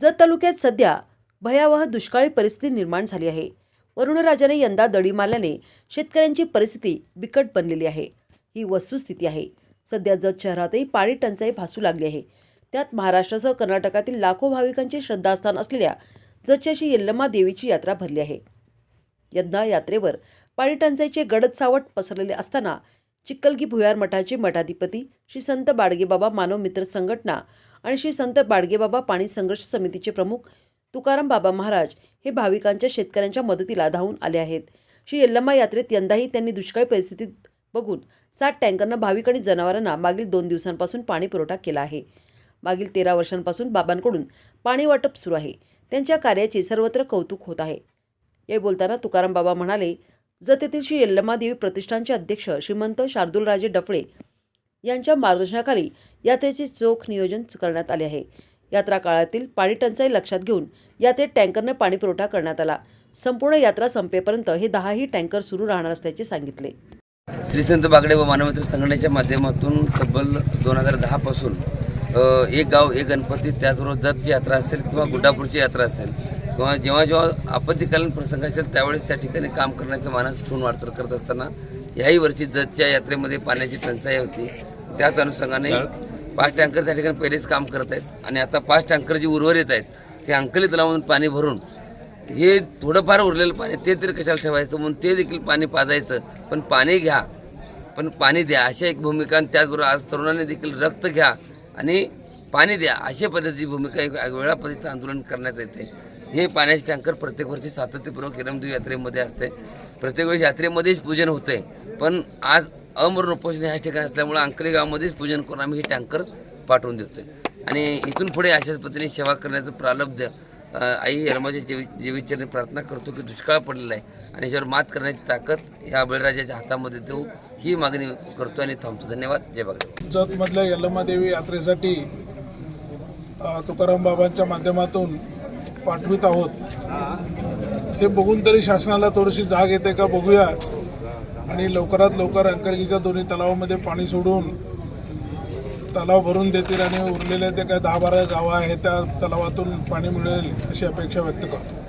जत तालुक्यात सध्या भयावह दुष्काळी परिस्थिती निर्माण झाली आहे. वरुणराजाने यंदा दडी मारल्याने शेतकऱ्यांची परिस्थिती बिकट बनलेली आहे. ही वस्तुस्थिती आहे. सध्या जत शहरातही पाणी टंचाई भासू लागली आहे. त्यात महाराष्ट्रासह कर्नाटकातील लाखो भाविकांचे श्रद्धास्थान असलेल्या जतच्याशी यल्लमा देवीची यात्रा भरली आहे. यंदा यात्रेवर पाणी टंचाईचे गडद सावट पसरलेले असताना चिक्कलगी भुयार मठाचे मठाधिपती श्री संत बाडगेबाबा मानव मित्र संघटना आणि श्री संत बाडगेबाबा पाणी संघर्ष समितीचे प्रमुख तुकाराम बाबा महाराज हे भाविकांच्या शेतकऱ्यांच्या मदतीला धावून आले आहेत. श्री यल्लम्मा यात्रेत यंदाही त्यांनी दुष्काळी परिस्थितीत बघून सात टँकरनं भाविक आणि जनावरांना मागील दोन दिवसांपासून पाणी पुरवठा केला आहे. मागील तेरा वर्षांपासून बाबांकडून पाणी वाटप सुरू आहे. त्यांच्या कार्याचे सर्वत्र कौतुक होत आहे. हे बोलताना तुकाराम बाबा म्हणाले जतेतील श्री यल्लम्मा देवी प्रतिष्ठानचे अध्यक्ष श्रीमंत शार्दूलराजे डफळे यांच्या मार्गदर्शनाखाली यात्रेचे चोख नियोजन करण्यात आले आहे. यात्रा काळातील पाणी टंचाई लक्षात घेऊन यात्रेत टँकरने पाणी पुरवठा करण्यात आला. संपूर्ण यात्रा संपेपर्यंत हे दहाही टँकर सुरू राहणार असल्याचे सांगितले. श्री संत बागडे व मानवमित्र संघटनेच्या माध्यमातून तब्बल दोन हजार दहापासून एक गाव एक गणपती त्याचबरोबर जतची यात्रा असेल किंवा गुड्डापूरची यात्रा असेल किंवा जेव्हा जेव्हा आपत्तीकालीन प्रसंग असेल त्यावेळेस त्या ठिकाणी काम करण्याचं मानस ठेवून वाटचाल करत असताना याही वर्षी जतच्या यात्रेमध्ये पाण्याची टंचाई होती. त्याच अनुषंगाने पाच टँकर त्या ठिकाणी पहिलेच काम करत आहेत. आणि आता पाच टँकर जे उर्वरित आहेत ते अंकली तलावातून पाणी भरून हे थोडंफार उरलेलं पाणी ते तरी कशाला ठेवायचं? म्हणून ते देखील पाणी पाजायचं. पण पाणी घ्या. पण पाणी द्या. अशा एक भूमिका आणि त्याचबरोबर आज तरुणांनी देखील रक्त घ्या आणि पाणी द्या. अशा पद्धतीची भूमिका एक वेगळ्या पद्धतीचं आंदोलन करण्यात येते. हे पाण्याचे टँकर प्रत्येक वर्षी सातत्यपूर्वक किरमदेव यात्रेमध्ये असते. प्रत्येक वेळेस यात्रेमध्येच पूजन होते. पण आज अमरण उपोषण ह्या ठिकाणी असल्यामुळे अंकली गावामध्येच पूजन करून आम्ही हे टँकर पाठवून देतोय. आणि इथून पुढे अशाच पद्धतीने सेवा करण्याचं प्रारब्ध आई यरमाच्या जीवी जीवितचरणी प्रार्थना करतो की दुष्काळ पडलेला आहे आणि याच्यावर मात करण्याची ताकद या बळीराजाच्या हातामध्ये देऊ ही मागणी करतो आणि थांबतो. धन्यवाद. जय बागडे जतमधल्या यल्लमादेवी यात्रेसाठी तुकाराम बाबांच्या माध्यमातून पाठवित आहोत. हे बघून तरी शासनाला थोडीशी जाग येते का बघूया. आणि लवकरात लवकर अंकरगीच्या दोन्ही तलावामध्ये पाणी सोडून तलाव भरून देतील आणि उरलेले ते काय दहा बारा गावं आहेत त्या तलावातून पाणी मिळेल अशी अपेक्षा व्यक्त करतो.